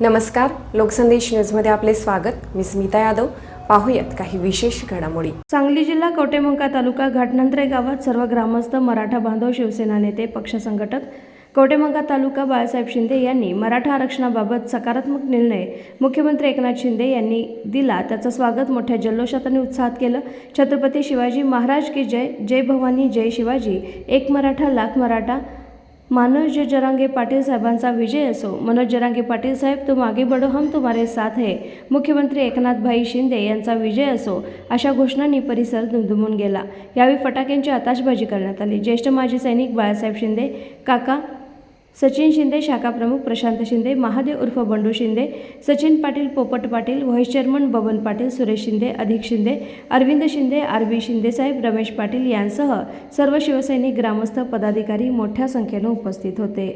नमस्कार लोकसंदेश न्यूजमध्ये आपले स्वागत. मी स्मिता यादव. पाहूयात काही विशेष घडामोडी. सांगली जिल्हा कवटेमंका तालुका घाटनंत्रे गावात सर्व ग्रामस्थ मराठा बांधव शिवसेना नेते पक्ष संघटक कवटेमंका तालुका बाळासाहेब शिंदे यांनी मराठा आरक्षणाबाबत सकारात्मक निर्णय मुख्यमंत्री एकनाथ शिंदे यांनी दिला. त्याचं स्वागत मोठ्या जल्लोषात आणि उत्साहात केलं. छत्रपती शिवाजी महाराज की जय जय भवानी जय शिवाजी. एक मराठा लाख मराठा मनोज जरांगे पाटील साहेबांचा विजय असो मनोज जरांगे पाटील साहेब तू मागे बडो हम तुम्हारे साथ है. मुख्यमंत्री एकनाथ भाई शिंदे यांचा विजय असो अशा घोषणांनी परिसर दुमदुमून गेला. यावेळी फटाक्यांची आताशबाजी करण्यात आली. ज्येष्ठ माजी सैनिक बाळासाहेब शिंदे काका सचिन शिंदे शाखा प्रमुख प्रशांत शिंदे महादेव उर्फ Bandu Shinde Sachin Patil Popat Patil vice chairman Baban Patil Suresh Shinde Adhik Shinde Arvind Shinde R B शिंदेसाहेब Ramesh Patil यांसह सर्व शिवसैनिक ग्रामस्थ पदाधिकारी मोठ्या संख्येनं उपस्थित होते.